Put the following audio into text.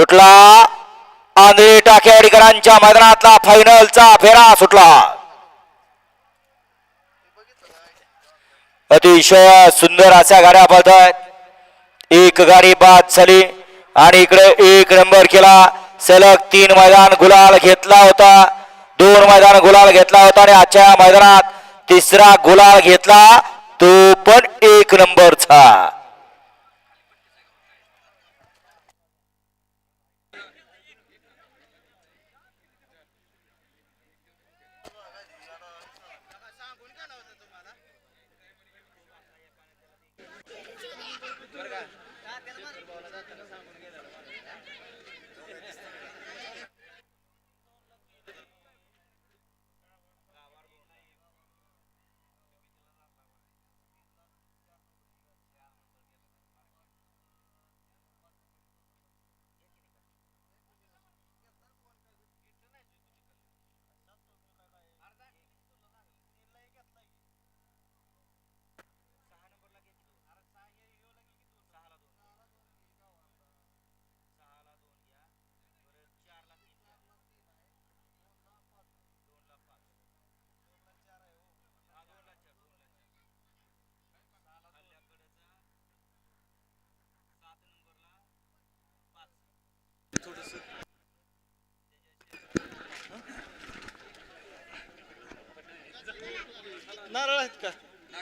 सुटला. आंधळी टाकेवाडीकरांच्या मैदानातला फायनलचा फेरा सुटला. अतिशय सुंदर अशा गाड्या पळतात एक गाडी बाद झाली आणि इकडे एक नंबर केला. सलग तीन मैदान गुलाल घेतला होता. दोन मैदान गुलाल घेतला होता आणि आजच्या मैदानात तिसरा गुलाल घेतला. तो पण एक नंबरचा. नारळ आहेत का?